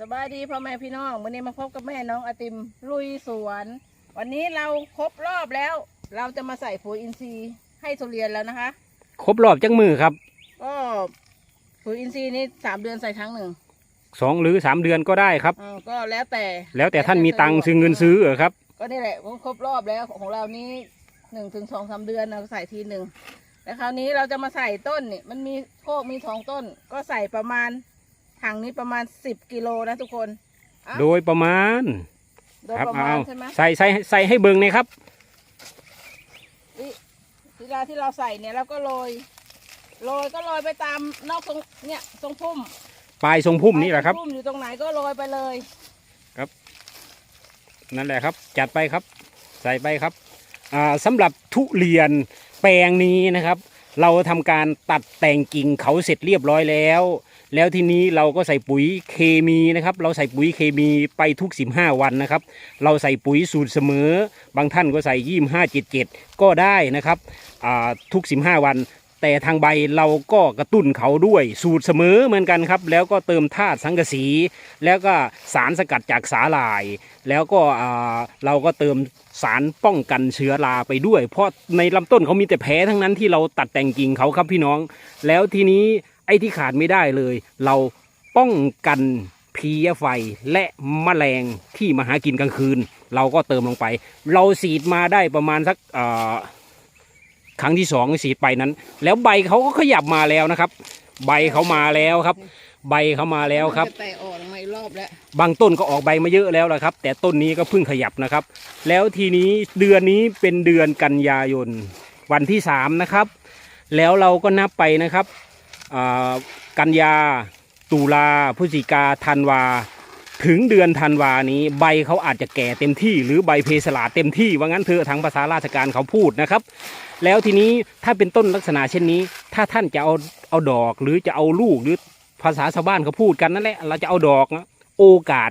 สบายดีพ่อแม่พี่น้องวันนี้มาพบกับแม่น้องอาติมลุยสวน วันนี้เราครบรอบแล้ว เราจะมาใส่ปุ๋ยอินทรีย์ให้ทุเรียนแล้วนะคะ ครบรอบจังมือครับ ก็ปุ๋ยอินทรีย์นี่สามเดือนใส่ครั้งหนึ่งสองหรือสามเดือนก็ได้ครับ อ่าก็แล้วแต่แล้วแต่ท่านมีตังค์ซื้อเงินซื้อเหรอครับ ก็นี่แหละครบรอบแล้วของเรานี้หนึ่งถึงสองสามเดือนเราใส่ทีหนึ่งแล้วคราวนี้เราจะมาใส่ต้นนี่มันมีโคกมีสองต้น ก็ใส่ประมาณ ถังนี้ประมาณสิบกิโลนะทุกคนอะโดยประมาณโดยครับประมาเอาณใช่ไหมใส่ใส่ใส่ให้เบิ่งเลยครับ เวลาที่เราใส่เนี่ยเราก็โรยโรยก็โรยไปตามนอกทรงเนี่ยทรงพุ่มปลายทรงพุ่มนี่แหละครับทงพุ่มอยู่ตรงไหนก็โรยไปเลย นั่นแหละครับ จัดไปครับ ใส่ไปครับอ่าสำหรับทุเรียนแปลงนี้นะครับ เราทำการตัดแต่งกิ่งเขาเสร็จเรียบร้อยแล้ว แล้วทีนี้เราก็ใส่ปุ๋ยเคมีนะครับ เราใส่ปุ๋ยเคมีไปทุก 15 วันนะครับ เราใส่ปุ๋ยสูตรเสมอ บางท่านก็ใส่ยี่ห้าเจ็ดเจ็ดก็ได้นะครับทุก 15 วันแต่ทางใบเราก็กระตุ้นเขาด้วย สูตรเสมอเหมือนกันครับ แล้วก็เติมธาตุสังกะสี แล้วก็สารสกัดจากสาหร่าย แล้วก็เราก็เติมสารป้องกันเชื้อราไปด้วย เพราะในลำต้นเขามีแต่แผลทั้งนั้นที่เราตัดแต่งกิ่งเขาครับพี่น้อง แล้วทีนี้ ไอ้ที่ขาดไม่ได้เลย เราป้องกันเพลียไฟและแมลงที่มาหากินกลางคืน เราก็เติมลงไป เราสีดมาได้ประมาณสักอ่าครั้งที่สองสีดไปนั้น แล้วใบเขาก็ขยับมาแล้วนะครับ ใบเขามาแล้วครับ ใบเขามาแล้วครับจะแตกออกมาอีกรอบแล้วบางต้นก็ออกใบมาเยอะแล้วละครับ แต่ต้นนี้ก็เพิ่งขยับนะครับ แล้วทีนี้เดือนนี้เป็นเดือนกันยายนวันที่สามนะครับ แล้วเราก็นับไปนะครับอ่า กันยา ตุลาพฤศจิกาธันวา ถึงเดือนธันวานี้ใบเขาอาจจะแก่เต็มที่ หรือใบเพสลาเต็มที่ว่างั้นเถอะทางภาษาราชการเขาพูดนะครับ แล้วทีนี้ถ้าเป็นต้นลักษณะเช่นนี้ ถ้าท่านจะเอาเอาดอกหรือจะเอาลูกหรือภาษาชาวบ้านเขาพูดกันนั่นแหละเราจะเอาดอกนะโอกาส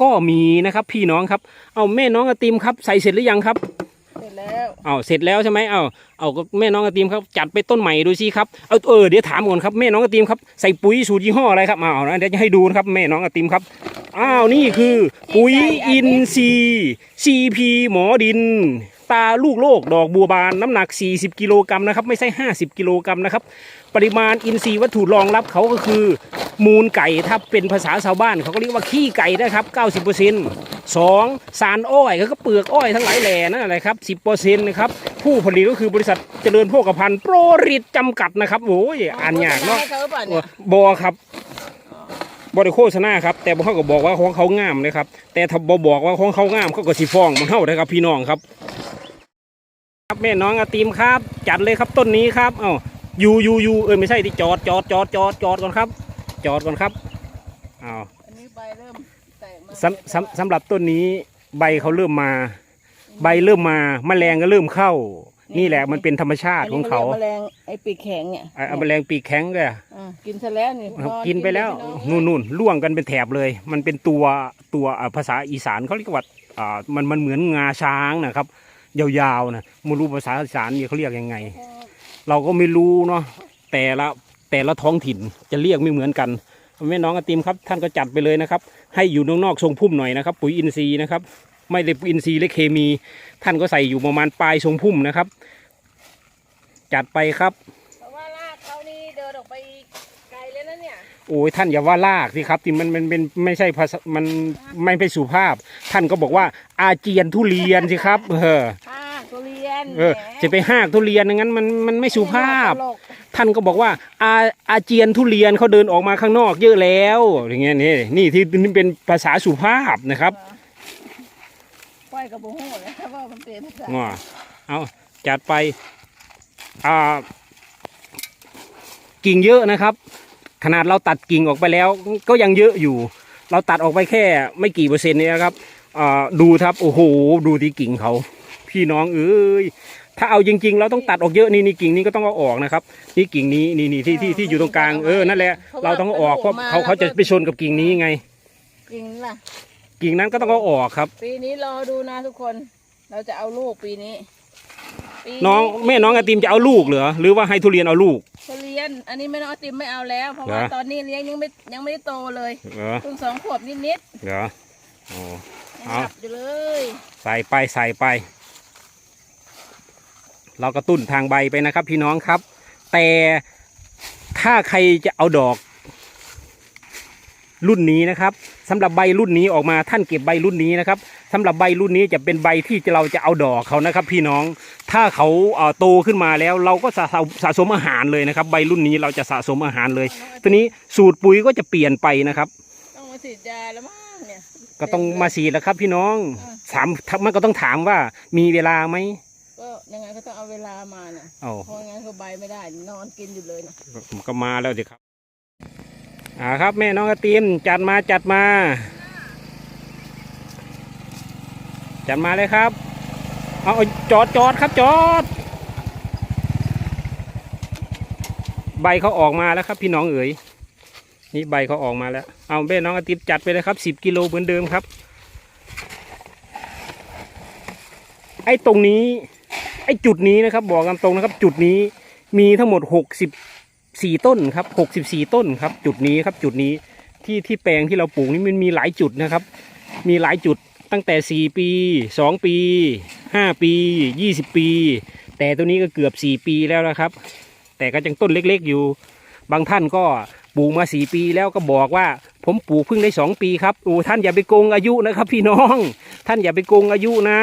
ก็มีนะครับพี่น้องครับ เอาแม่น้องอติมครับใส่เสร็จหรือยังครับ แล้วเอาเสร็จแล้วใช่ไหมเอาเอาก็แม่น้องกระติมครับจัดไปต้นใหม่ดูสิครับเอาเออเดี๋ยวถามก่อนครับแม่น้องกระติมครับใส่ปุ๋ยสูตรยี่ห้ออะไรครับเอานะเดี๋ยวจะให้ดูนะครับแม่น้องกระติมครับอ้าวนี่คือปุ๋ยอินทรีย์ซีพีหมอดิน ตาลูกโลก ดอกบัวบานน้ำหนัก 40 กิโลกรัมนะครับ ไม่ใช่ 50 กิโลกรัมนะครับ ปริมาณอินทรีย์วัตถุรองรับเขาก็คือ มูลไก่ถ้าเป็นภาษาชาวบ้านเขาก็เรียกว่าขี้ไก่นะครับ 90%สองสารอ้อยก็เปลือกอ้อยทั้งหลายแหล่นั่นแหละครับ 10%นะครับผู้ผลิตก็คือบริษัทเจริญโภคภัณฑ์โปรริดจำกัดนะครับโอ้ยอ่านยากเนาะให้เขาเปล่าเนี่ยบอครับบริโฆษณาครับ แต่บ่เขาก็บอกว่าของเขางามเลยครับ แต่ถ้าบอบอกว่าของเขางามเขาก็สิฟ้องมันเท่าเลยครับพี่น้องครับ ครับแม่น้องอาตีมครับ จัดเลยครับต้นนี้ครับเอ้ายูยูยูเออไม่ใช่ที่จอดจอดจอดจอดจอดก่อนครับ จอดก่อนครับอ้าวอันนี้ใบเริ่มแตกมาสำสำสำหรับต้นนี้ใบเขาเริ่มมา ใบเริ่มมาแมลงก็เริ่มเข้า นี่แหละมันเป็นธรรมชาติของเขานนี้รียกแมลงไอ้ปีกแข็งเนี่ยอะแมลงปีกแข็งก็อะกินซะแล้วนี่พอกินไปแล้วพี่องนู่นนู่นล่วงกันเป็นแถบเลย มันเป็นตัวตัวอ่าภาษาอีสานเขาเรียกว่าอ่ามันมันเหมือนงาช้างนะครับ ยาวๆนะไม่รู้ภาษาอีสานนี่เขาเรียกยังไง เราก็ไม่รู้เนาะแต่ละแต่ละท้องถิ่นจะเรียกไม่เหมือนกันแม่น้องอติมครับท่านก็จัดไปเลยนะครับ ให้อยู่นอกๆทรงพุ่มหน่อยนะครับ ปุ๋ยอินทรีย์นะครับ ไม่ได้ปุ๋ยอินทรีย์และเคมี ท่านก็ใส่อยู่ประมาณปลายทรงพุ่มนะครับ จัดไปครับ โอ้ยท่านอย่าว่าลากสิครับที่มันมันเป็นไม่ใช่ภาษามันไม่เป็นสุภาพ ท่านก็บอกว่าอาเจียนทุเรียนสิครับ เอออ่าทุเรียนเออแหมจะไปหากทุเรียนอย่างนั้นมันมันไม่สุภาพ ตลกท่านก็บอกว่าอาอาเจียนทุเรียนเขาเดินออกมาข้างนอกเยอะแล้วอย่างเงี้ยนี่นี่ที่นี่เป็นภาษาสุภาพนะครับปล่อยกับบุ้งเลยว่ามันเปลี่ยนภาษางอเอาจัดไปอ่ากิ่งเยอะนะครับ ขนาดเราตัดกิ่งออกไปแล้วก็ยังเยอะอยู่ เราตัดออกไปแค่ไม่กี่เปอร์เซ็นต์เนี่ยนะครับอ่าดูครับโอ้โหดูที่กิ่งเขา พี่น้องเอ้ยถ้าเอาจริงๆ เราต้องตัดออกเยอะนี่นี่กิ่งนี้ก็ต้องเอาออกนะครับนี่กิ่งนี้นี่นี่ที่ที่ที่อยู่ตรงกลางเออนั่นแหละเราต้องเอาออกเพราะเขาเขาจะไปชนกับกิ่งนี้ไงจริงล่ะกิ่งนั้นก็ต้องเอาออกครับ ปีนี้รอดูนะทุกคน เราจะเอาลูกปีนี้ปีปี น้องแม่น้องไอติมจะเอาลูกเหรอหรือว่าให้ทุเรียนเอาลูก ทุเรียน อันนี้ไม่น้องไอติมไม่เอาแล้ว เพราะว่าเหรอ ตอนนี้เลี้ยงยังไม่ยังไม่ได้โตเลยเหรอเพิ่งสองขวบนิดเหรอโอ้ๆยังเอาหลับอยู่เลยใส่ไปใส่ไป เรากระตุ้นทางใบไปนะครับ พี่น้องครับ แต่ถ้าใครจะเอาดอก รุ่นนี้นะครับสำหรับใบรุ่นนี้ออกมาท่านเก็บใบรุ่นนี้นะครับสำหรับใบรุ่นนี้จะเป็นใบที่เราจะเอาดอกเขานะครับ พี่น้องถ้าเขาเอ่อโตขึ้นมาแล้ว เราก็สะสมสะสมอาหารเลยนะครับ ใบรุ่นนี้เราจะสะสมอาหารเลย ตัวนี้สูตรปุ๋ยก็จะเปลี่ยนไปนะครับต้องมาฉีดยาแล้วมั้งเนี่ยก็ต้องมาสีดแล้วครับ พี่น้องอ่าถามมันก็ต้องถามว่ามีเวลาไหมก็ยังไงก็ต้องเอาเวลามาเนี่ยเอาเพราะงั้นเขาใบไม่ได้ นอนกินอยู่เลยนะผมก็มาแล้วสิครับ อ่าครับแม่น้องกระติมจัดมาจัดมา จัดมาเลยครับ เอาจอดจอดครับจอด ใบเขาออกมาแล้วครับพี่น้องเอ๋ยนี่ใบเขาออกมาแล้ว เอาแม่น้องกระติมจัดไปเลยครับสิบกิโลเหมือนเดิมครับ ไอ้ตรงนี้ ไอ้จุดนี้นะครับ บอกกันตรงนะครับ จุดนี้มีทั้งหมดหกสิบ สี่ต้นครับหกสิบสี่ต้นครับ จุดนี้ครับจุดนี้ที่ที่แปลงที่เราปลูกนี่มันมีหลายจุดนะครับ มีหลายจุดตั้งแต่สี่ปีสองปีห้าปียี่สิบปี แต่ตัวนี้ก็เกือบสี่ปีแล้วนะครับ แต่ก็ยังต้นเล็กๆอยู่ บางท่านก็ปลูกมาสี่ปีแล้วก็บอกว่า ผมปลูกเพิ่งได้สองปีครับโอ้ท่านอย่าไปโกงอายุนะครับ พี่น้อง ท่านอย่าไปโกงอายุนะ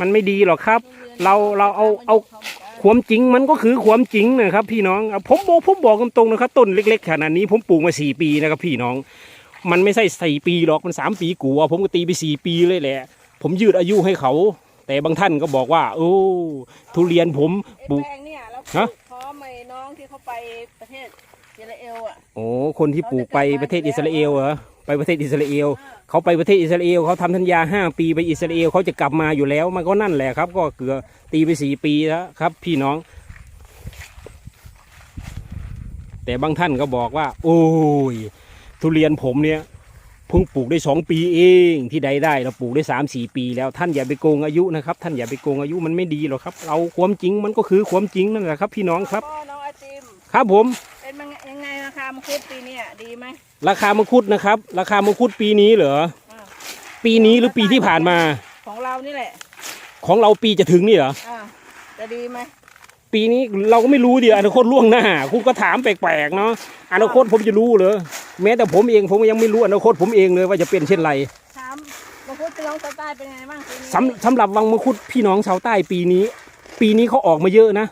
มันไม่ดีหรอกครับ เราเราเอาเอา ความจริงมันก็คือความจริงนะครับ พี่น้องอะผมบอกผมบอกตรงๆนะครับต้นเล็กๆขนาดนี้ผมปลูกมาสี่ปีนะครับพี่น้อง มันไม่ใช่สี่ปีหรอกมันสามปีกูอะผมก็ตีไปสี่ปีเลยแหละ ผมยืดอายุให้เขา แต่บางท่านก็บอกว่า โอ้ทุเรียนผมไอ้ปลูกแปลงเนี่ยเราปฮะลูกพร้อมไอ้น้องที่เขาไปประเทศอิสราเอลอะโอ้คนที่ปลูกไปประเทศอิสราเอลเหรอ ไปประเทศอิสราเอลเขาไปประเทศอิสราเอลเขาทำสัญญาห้าปีไปอิสราเอลเขาจะกลับมาอยู่แล้ว มันก็นั่นแหละครับ ก็เกือบตีไปสี่ปีแล้วครับ พี่น้อง แต่บางท่านก็บอกว่า โอ้ย ทุเรียนผมเนี่ยเพิ่งปลูกได้สองปีเองที่ใดได้เราปลูกได้สามสี่ปี แล้วท่านอย่าไปโกงอายุนะครับ ท่านอย่าไปโกงอายุมันไม่ดีหรอกครับ เราความจริงมันก็คือความจริงนั่นแหละครับ พี่น้องครับพ่อน้องไอติมครับผมเป็น มันยังไงราคามังคุดปีเนี้ยดีไหมราคามังคุดนะครับ ราคามังคุดปีนี้เหรออ่าปีนี้หรือปีที่ผ่านมา ของเรานี่แหละของเราปีจะถึงนี่เหรออ่าจะดีไหมปีนี้เราก็ไม่รู้เดียวอนาคตล่วงหน้า คุณก็ถามแปลกๆเนาะอนาคตผมจะรู้เหรอแม้แต่ผมเองผมก็ยังไม่รู้อนาคตผมเองเลยว่าจะเป็นเช่นไรถามมังคุดพี่น้องตาใต้เป็นไงบ้างปีนี้สำสำหรับวังมังคุดพี่น้องชาวใต้ปีนี้ ปีนี้เขาออกมาเยอะนะ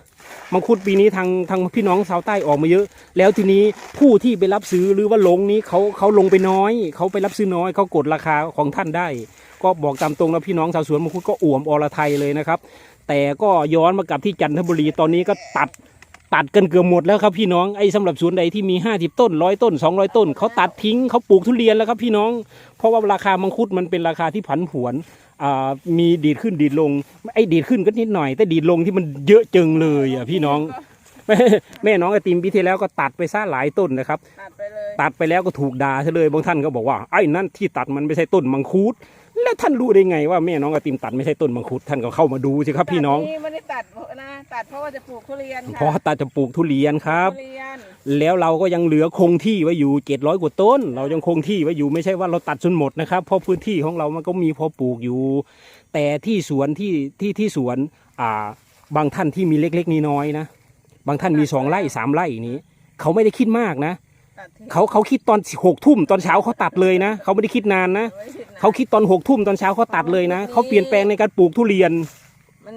มังคุดปีนี้ทางทางพี่น้องชาวใต้ออกมาเยอะ แล้วทีนี้ผู้ที่ไปรับซื้อหรือว่าลงนี้เขาเขาลงไปน้อย เขาไปรับซื้อน้อยเขากดราคาของท่านได้ ก็บอกตามตรงนะพี่น้องชาวสวนมังคุดก็อ่วมอรไทยเลยนะครับ แต่ก็ย้อนมากับที่จันทบุรีตอนนี้ก็ตัดตัดกันเกือบหมดแล้วครับพี่น้องไอ้สำหรับสวนใดที่มี 50 ต้นร้อยต้น 200 ต้นเขาตัดทิ้งเขาปลูกทุเรียนแล้วครับพี่น้อง เพราะว่าราคามังคุดมันเป็นราคาที่ผันผวน มีดีดขึ้นดีดลงไอ้ดีดขึ้นก็นิดหน่อย แต่ดีดลงที่มันเยอะจึงเลยอะพี่น้องแม่แม่น้องไอติมปีที่แล้วก็ตัดไปซะหลายต้นนะครับ ตัดไปเลยตัดไปแล้วก็ถูกด่าซะเลยบางท่านก็บอกว่าไอ้นั่นที่ตัดมันไม่ใช่ต้นมังคุดแล้วท่านรู้ได้ไงว่าแม่น้องไอติมตัดไม่ใช่ต้นมังคุดท่านก็เข้ามาดูสิครับพี่น้องตัดไม่ได้ตัดนะตัดเพราะว่าจะปลูกทุเรียนเพราะค่ะตาจะปลูกทุเรียนครับทุเรียน แล้วเราก็ยังเหลือคงที่ไว้อยู่เจ็ดร้อยกว่าต้น เรายังคงที่ไว้อยู่ไม่ใช่ว่าเราตัดจนหมดนะครับ เพราะพื้นที่ของเรามันก็มีพอปลูกอยู่ แต่ที่สวนที่ที่ที่สวนอ่าบางท่านที่มีเล็กๆน้อยๆนะ บางท่านมีสองไร่สามไร่นี้เขาไม่ได้คิดมากนะตัดทิ้งเขาเขาคิดตอนหกทุ่มตอนเช้าเขาตัดเลยนะเขาไม่ได้คิดนานนะไว้ผิดนะเขาคิดตอนหกทุ่มตอนเช้าเขาตัดเลยนะเขาเปลี่ยนแปลงในการปลูกทุเรียน มัน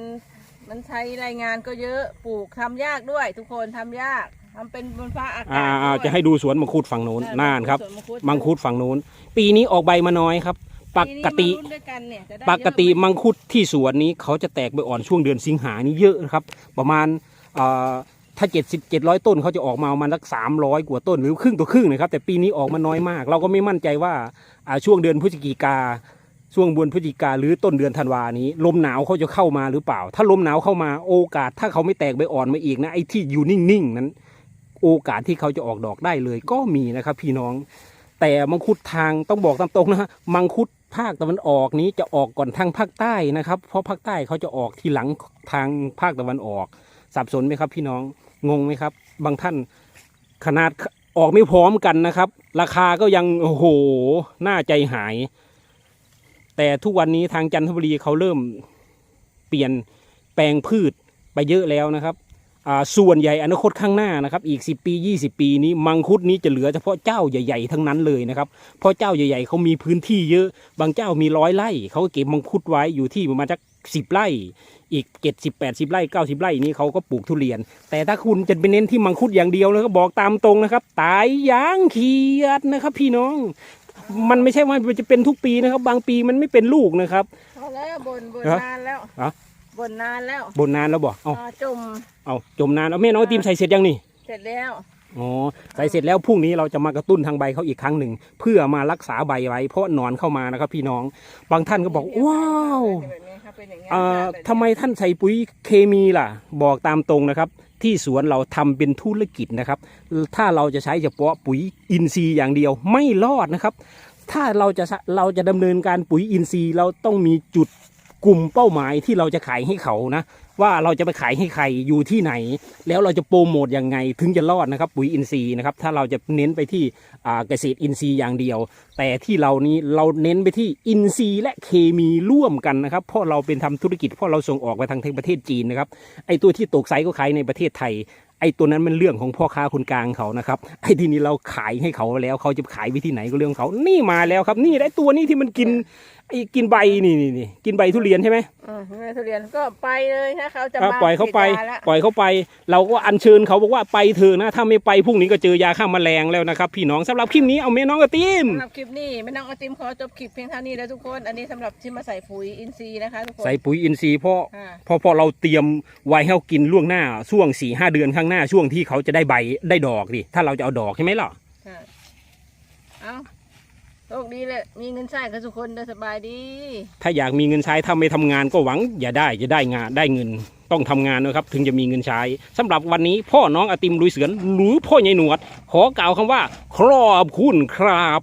มันใช้รายงานก็เยอะปลูกทำยากด้วย ทุกคนทำยาก ทำเป็นบนฟ้าอากาศอ่าอ่าด้วยจะให้ดูสวนมังคุดฝั่งโน้นใช่น่านครับสวนมังคุดมังคุดฝั่งโน้น ปีนี้ออกใบมาน้อยครับ ปกติปีนี้มาลุ้นด้วยกันเนี่ยจะได้ปกติเยอะไหมมังคุดที่สวนนี้เขาจะแตกใบอ่อนช่วงเดือนสิงหานี้เยอะนะครับ ประมาณเอ่อถ้าเจ็ดสิบเจ็ดร้อยต้นเขาจะออกมาประมาณสักสามร้อยกว่าต้นหรือครึ่งตัวครึ่งนะครับ แต่ปีนี้ออกมาน้อยมาก เราก็ไม่มั่นใจว่าอ่าช่วงเดือนพฤศจิกาช่วงเดือนพฤศจิกาหรือต้นเดือนธันวานี้ ลมหนาวเขาจะเข้ามาหรือเปล่า ถ้าลมหนาวเข้ามาโอกาส ถ้าเขาไม่แตกใบอ่อนมาอีกนะไอ้ที่อยู่นิ่งๆนั้น โอกาสที่เขาจะออกดอกได้เลยก็มีนะครับ พี่น้อง แต่มังคุดทางต้องบอกตามตรงนะฮะมังคุดภาคตะวันออกนี้จะออกก่อนทางภาคใต้นะครับ เพราะภาคใต้เขาจะออกทีหลังทางภาคตะวันออก สับสนไหมครับ พี่น้องงงไหมครับ บางท่านขนาดออกไม่พร้อมกันนะครับ ราคาก็ยังโอ้โหน่าใจหาย แต่ทุกวันนี้ทางจันทบุรีเขาเริ่มเปลี่ยนแปลงพืชไปเยอะแล้วนะครับ ส่วนใหญ่อนาคตข้างหน้านะครับอีก 10 ปี 20 ปีนี้มังคุดนี้จะเหลือเฉพาะเจ้าใหญ่ๆทั้งนั้นเลยนะครับเพราะเจ้าใหญ่ๆเขามีพื้นที่เยอะ บางเจ้ามีร้อยไร่เขาก็เก็บมังคุดไว้อยู่ที่ประมาณสักสิบไร่ อีกเจ็ดสิบแปดสิบไร่เก้าสิบไร่นี้เขาก็ปลูกทุเรียน แต่ถ้าคุณจะไปเน้นที่มังคุดอย่างเดียวแล้วก็บอกตามตรงนะครับ ตายยางเขียดนะครับ พี่น้อง มันไม่ใช่ว่ามันจะเป็นทุกปีนะครับ บางปีมันไม่เป็นลูกนะครับพอแล้วบนบนเหรอนานแล้วฮะ บนนานแล้วบนนานแล้วบอกเอาอ่าจมเอาจมนานเอาแม่น้องตีมใส่เสร็จยังนี่เสร็จแล้วอ๋อใส่เสร็จแล้วพรุ่งนี้เราจะมากระตุ้นทางใบเขาอีกครั้งหนึ่งเพื่อมารักษาใบไว้ เพราะหนอนเข้ามานะครับพี่น้องบางท่านก็บอกว้าวแบบนี้ครับเป็นอย่างเงี้ยเอ่อแบบนี้ทำไมท่านใส่ปุ๋ยเคมีล่ะ บอกตามตรงนะครับ ที่สวนเราทำเป็นธุรกิจนะครับ ถ้าเราจะใช้เฉพาะปุ๋ยอินทรีย์อย่างเดียวไม่รอดนะครับ ถ้าเราจะสะเราจะดำเนินการปุ๋ยอินทรีย์เราต้องมีจุด กลุ่มเป้าหมายที่เราจะขายให้เขานะ ว่าเราจะไปขายให้ใครอยู่ที่ไหน แล้วเราจะโปรโมทยังไงถึงจะรอดนะครับปุ๋ยอินทรีย์นะครับถ้าเราจะเน้นไปที่อ่าเกษตรอินทรีย์อย่างเดียว แต่ที่เรานี้เราเน้นไปที่อินทรีย์และเคมีร่วมกันนะครับเพราะเราเป็นทำธุรกิจเพราะเราส่งออกไปทางประเทศจีนนะครับไอตัวที่ตกไซส์ก็ขายในประเทศไทย ไอตัวนั้นมันเรื่องของพ่อค้าคนกลางเขานะครับไอที่นี้เราขายให้เขาแล้วเขาจะขายไปที่ไหนก็เรื่องของเขานี่มาแล้วครับ นี่ได้ตัวนี้ที่มันกินไอกินใบนี่นี่นี่กินใบทุเรียนใช่ไหมอืมแม่ทุเรียนก็ไปเลยถ้าเขาจะอะมาปล่อยเขาไปฉีดยาละปล่อยเขาไป เราก็อัญเชิญเขาบอกว่าไปเถอะนะถ้าไม่ไปพรุ่งนี้ก็เจอยาฆ่าแมลงแล้วนะครับพี่น้องสำหรับคลิปนี้เอาเมน้องกระติม สำหรับคลิปนี้ไม่น้องไอติมขอจบคลิปเพียงเท่านี้แล้วทุกคน อันนี้สำหรับที่มาใส่ปุ๋ยอินทรีย์นะคะทุกคนใส่ปุ๋ยอินทรีย์เพราะอ่าเพราะพอเราเตรียมไว้ให้เขากินล่วงหน้าช่วงสี่ห้าเดือนข้างหน้าช่วงที่เขาจะได้ใบได้ดอกดิถ้าเราจะเอาดอกใช่ไหมล่ะใช่เอาโชคดีเลยมีเงินใช้กันทุกคนเด้อสบายดี ถ้าอยากมีเงินใช้ถ้าไม่ทำงานก็หวัง อย่าได้จะได้งานได้เงินต้องทำงานนะครับ ถึงจะมีเงินใช้สำหรับวันนี้พ่อน้องอาติมลุยเสือนหรือพ่อใหญ่หนวด ขอกล่าวคำว่า ครอบคุณครับ